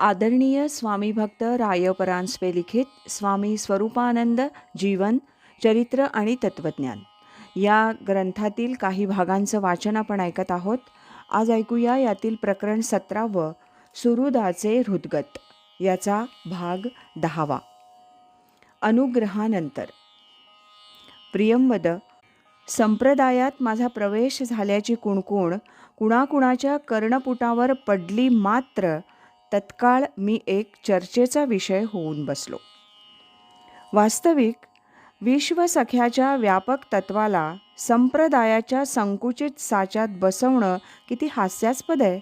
आदरणीय स्वामी भक्त रायपरांजपे लिखित स्वामी स्वरूपानंद जीवन चरित्र आणि तत्त्वज्ञान. या ग्रंथातील काही भागांचं वाचन आपण ऐकत आहोत. आज ऐकूया यातील प्रकरण सतरावं सुहृदाचे हृदगत. याचा भाग दहावा. अनुग्रहानंतर. प्रियंवद संप्रदायात माझा प्रवेश झाल्याची कुणकुण कुणाकुणाच्या कर्णपुटावर पडली मात्र तत्काळ मी एक चर्चेचा विषय होऊन बसलो. वास्तविक विश्वसख्याच्या व्यापक तत्वाला संप्रदायाच्या संकुचित साच्यात बसवणं किती हास्यास्पद आहे.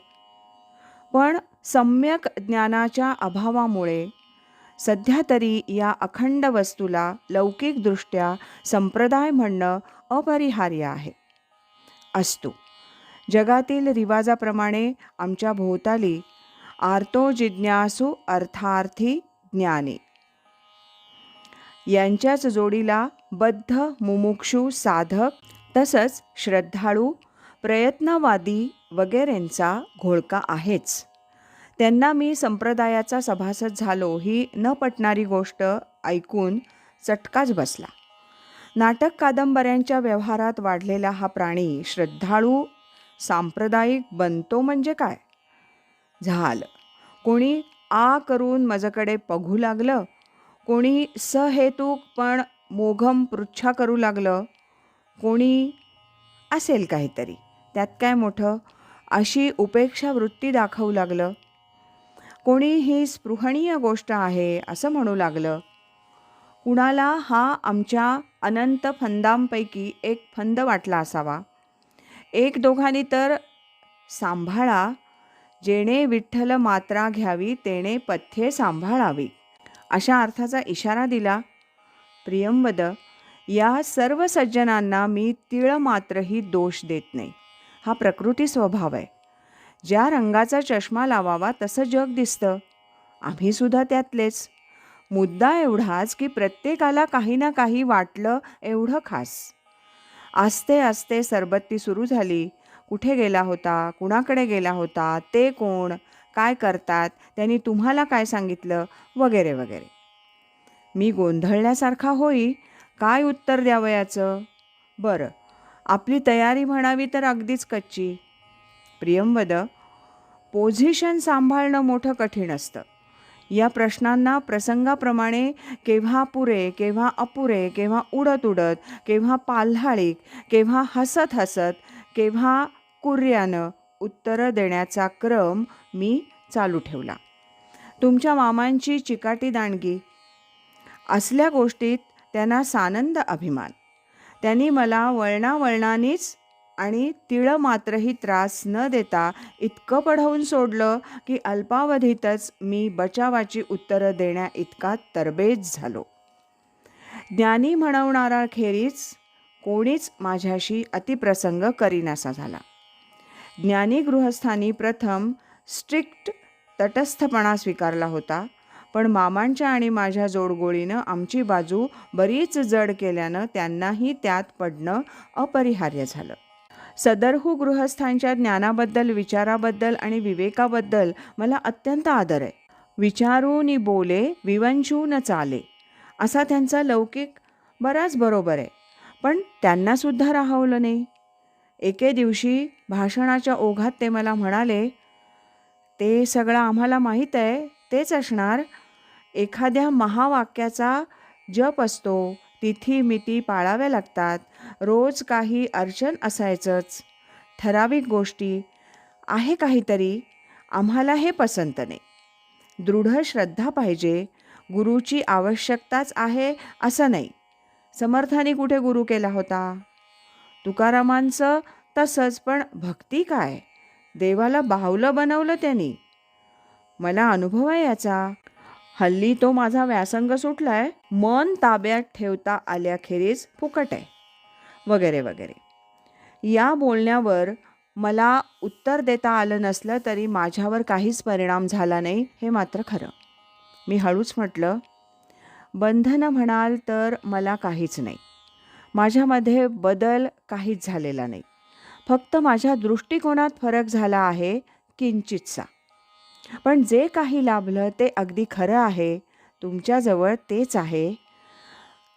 पण सम्यक ज्ञानाच्या अभावामुळे सध्या तरी या अखंड वस्तूला लौकिकदृष्ट्या संप्रदाय म्हणणं अपरिहार्य आहे. असतो जगातील रिवाजाप्रमाणे आमच्या भोवताली आर्तो जिज्ञासू अर्थार्थी ज्ञानी. यांच्याच जोडीला बद्ध मुमुक्षू साधक तसंच श्रद्धाळू प्रयत्नवादी वगैरेंचा घोळका आहेच. त्यांना मी संप्रदायाचा सभासद झालो ही न पटणारी गोष्ट ऐकून चटकाच बसला. नाटक कादंबऱ्यांच्या व्यवहारात वाढलेला हा प्राणी श्रद्धाळू सांप्रदायिक बनतो म्हणजे काय? झालं. कोणी आ करून माझ्याकडे बघू लागलं कोणी सहेतूक पण मोघम पृच्छा करू लागलं कोणी असेल काहीतरी. त्यात काय मोठं? अशी उपेक्षा वृत्ती दाखवू लागलं. कोणी ही स्पृहणीय गोष्ट आहे असं म्हणू लागलं. कुणाला हा आमच्या अनंत फंदांपैकी एक फंद वाटला असावा. एक दोघांनी तर सांभाळा जेणे विठ्ठल मात्रा घ्यावी तेणे पथ्ये सांभाळावी. अशा अर्थाचा इशारा दिला. प्रियंवद या सर्व सज्जनांना मी तिळ मात्रही दोष देत नाही. हा प्रकृती स्वभाव आहे. ज्या रंगाचा चष्मा लावावा तसं जग दिसतं. आम्हीसुद्धा त्यातलेच. मुद्दा एवढाच की प्रत्येकाला काही ना काही वाटलं एवढं खास. आस्ते आस्ते सरबत्ती सुरू झाली. कुठे गेला होता? कुणाकडे गेला होता? ते कोण? काय करतात? त्यांनी तुम्हाला काय सांगितलं? वगैरे वगैरे. मी गोंधळल्यासारखा होई. काय उत्तर द्यावं याचं? बरं. आपली तयारी म्हणावी तर अगदीच कच्ची. प्रियंवद पोझिशन सांभाळणं मोठं कठीण असतं. या प्रश्नांना प्रसंगाप्रमाणे केव्हा पुरे केव्हा अपुरे केव्हा उडत उडत केव्हा पाल्हाळीक केव्हा हसत हसत केव्हा कुर्यानं उत्तरं देण्याचा क्रम मी चालू ठेवला. तुमच्या मामांची चिकाटी दांडगी. असल्या गोष्टीत त्यांना सानंद अभिमान. त्यांनी मला वळणावळणानीच आणि तिळं मात्रही त्रास न देता इतकं पढवून सोडलं की अल्पावधीतच मी बचावाची उत्तरं देण्या इतका तरबेज झालो. ज्ञानी म्हणवणारा खेरीच कोणीच माझ्याशी अतिप्रसंग करीनासा झाला. ज्ञानी गृहस्थांनी प्रथम स्ट्रिक्ट तटस्थपणा स्वीकारला होता पण मामांच्या आणि माझ्या जोडगोळीनं आमची बाजू बरीच जड केल्यानं त्यांनाही त्यात पडणं अपरिहार्य झालं. सदरहू गृहस्थांच्या ज्ञानाबद्दल विचाराबद्दल आणि विवेकाबद्दल मला अत्यंत आदर आहे. विचारूनी बोले विवंशू न चाले असा त्यांचा लौकिक बराच बरोबर आहे. पण त्यांनासुद्धा राहवलं नाही. एके दिवशी भाषणाच्या ओघात ते मला म्हणाले ते सगळं आम्हाला माहीत आहे तेच असणार. एखाद्या महावाक्याचा जप असतो तिथी मिती पाळाव्या लागतात. रोज काही अर्चन असायचंच. ठराविक गोष्टी आहे काहीतरी. आम्हाला हे पसंत नाही. दृढ श्रद्धा पाहिजे. गुरुची आवश्यकताच आहे असं नाही. समर्थाने कुठे गुरु केला होता? तुकारामांचं तसंच पण भक्ती काय? देवाला बाहुलं बनवलं त्यांनी. मला अनुभव आहे याचा. हल्ली तो माझा व्यासंग सुटलाय. मन ताब्यात ठेवता आल्याखेरीज फुकट आहे. वगैरे वगैरे. या बोलण्यावर मला उत्तर देता आलं नसलं तरी माझ्यावर काहीच परिणाम झाला नाही हे मात्र खरं. मी हळूच म्हटलं बंधन म्हणाल तर मला काहीच नाही. माझ्यामध्ये बदल काहीच झालेला नाही. फक्त माझ्या दृष्टिकोनात फरक झाला आहे किंचितसा. पण जे काही लाभलं ते अगदी खरं आहे. तुमच्याजवळ तेच आहे.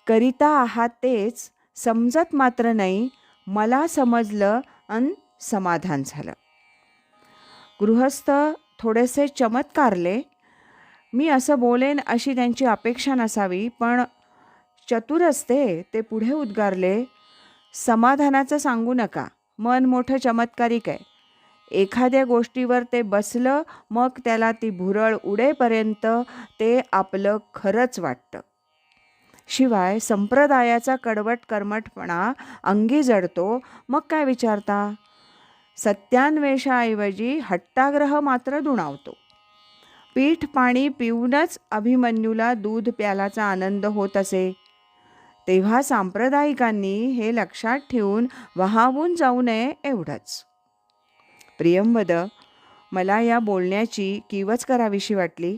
करिता आहात तेच. समजत मात्र नाही. मला समजलं अन समाधान झालं. गृहस्थ थोडेसे चमत्कारले. मी असं बोलेन अशी त्यांची अपेक्षा नसावी पण चतुर असते ते पुढे उद्गारले. समाधानाचं सांगू नका. मन मोठं चमत्कारिक आहे. एखाद्या गोष्टीवर ते बसलं मग त्याला ती भुरळ उडेपर्यंत ते आपलं खरंच वाटतं. शिवाय संप्रदायाचा कडवट कर्मठपणा अंगी जडतो मग काय विचारता? सत्यान्वेषाऐवजी हट्टाग्रह मात्र दुणावतो. पीठ पाणी पिऊनच अभिमन्यूला दूध प्यालाचा आनंद होत असे. तेव्हा सांप्रदायिकांनी हे लक्षात ठेवून वहावून जाऊ नये एवढंच. प्रियंवद मला या बोलण्याची किवच करावीशी वाटली.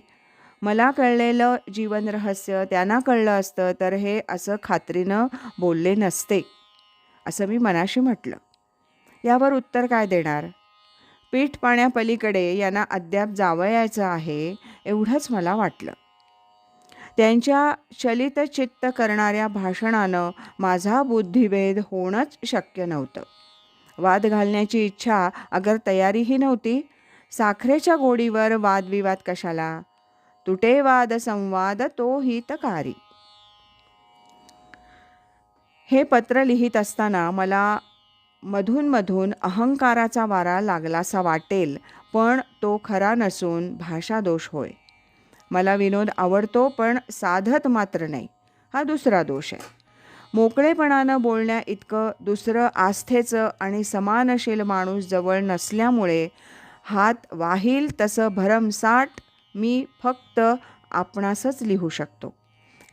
मला कळलेलं जीवन रहस्य त्यांना कळलं असतं तर हे असं खात्रीनं बोलले नसते असं मी मनाशी म्हटलं. यावर उत्तर काय देणार? पीठ पाण्यापलीकडे यांना अद्याप जावयाचं आहे एवढंच मला वाटलं. त्यांच्या चलितचित्त करणाऱ्या भाषणानं माझा बुद्धिभेद होणंच शक्य नव्हतं. वाद घालण्याची इच्छा अगर तयारीही नव्हती साखरेच्या गोडीवर वादविवाद कशाला? तुटे वाद संवाद तो हितकारी. हे पत्र लिहित असताना मला मधून मधून अहंकाराचा वारा लागलासा वाटेल पण तो खरा नसून भाषादोष होय. मला विनोद आवडतो पण साधत मात्र नाही. हा दुसरा दोष आहे. मोकळेपणानं बोलण्या इतकं दुसरं आस्थेचं आणि समानशील माणूस जवळ नसल्यामुळे हात वाहील तसं भरमसाठ मी फक्त आपणासच लिहू शकतो.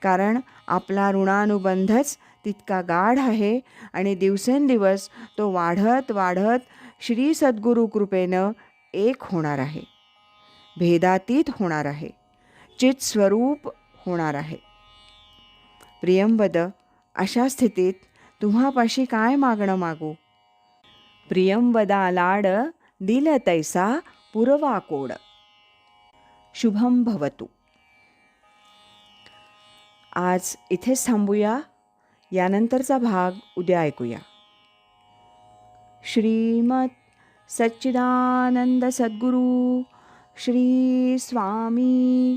कारण आपला ऋणानुबंधच तितका गाढ आहे आणि दिवसेंदिवस तो वाढत वाढत श्री सद्गुरू कृपेनं एक होणार आहे. भेदातीत होणार आहे. चित स्वरूप होणार आहे. प्रियंवद अशा स्थितीत तुम्हापाशी काय मागणं मागू? प्रियंवदा लाड दिल तैसा पुरवा कोड. शुभम भवतु. आज इथेच थांबूया. यानंतरचा भाग उद्या ऐकूया. श्रीमत सच्चिदानंद सद्गुरू श्री स्वामी